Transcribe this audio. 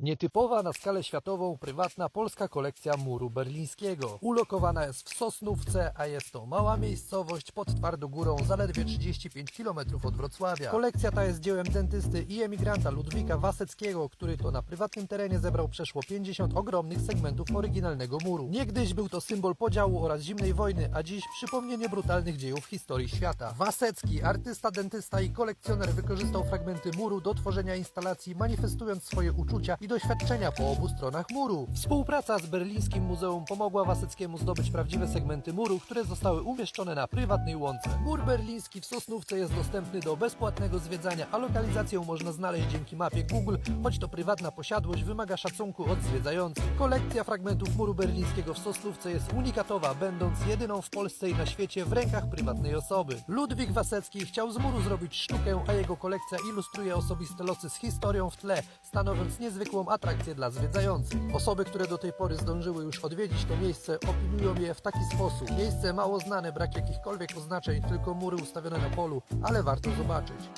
Nietypowa na skalę światową prywatna polska kolekcja muru berlińskiego. Ulokowana jest w Sosnówce, a jest to mała miejscowość pod Twardogórą, zaledwie 35 km od Wrocławia. Kolekcja ta jest dziełem dentysty i emigranta Ludwika Waseckiego, który to na prywatnym terenie zebrał przeszło 50 ogromnych segmentów oryginalnego muru. Niegdyś był to symbol podziału oraz zimnej wojny, a dziś przypomnienie brutalnych dziejów historii świata. Wasecki, artysta, dentysta i kolekcjoner wykorzystał fragmenty muru do tworzenia instalacji, manifestując swoje uczucia i doświadczenia po obu stronach muru. Współpraca z Berlińskim Muzeum pomogła Waseckiemu zdobyć prawdziwe segmenty muru, które zostały umieszczone na prywatnej łące. Mur berliński w Sosnówce jest dostępny do bezpłatnego zwiedzania, a lokalizację można znaleźć dzięki mapie Google, choć to prywatna posiadłość wymaga szacunku od zwiedzających. Kolekcja fragmentów muru berlińskiego w Sosnówce jest unikatowa, będąc jedyną w Polsce i na świecie w rękach prywatnej osoby. Ludwik Wasecki chciał z muru zrobić sztukę, a jego kolekcja ilustruje osobiste losy z historią w tle, stanowiąc niezwykłą atrakcję dla zwiedzających. Osoby, które do tej pory zdążyły już odwiedzić to miejsce, opiniują je w taki sposób. Miejsce mało znane, brak jakichkolwiek oznaczeń, tylko mury ustawione na polu, ale warto zobaczyć.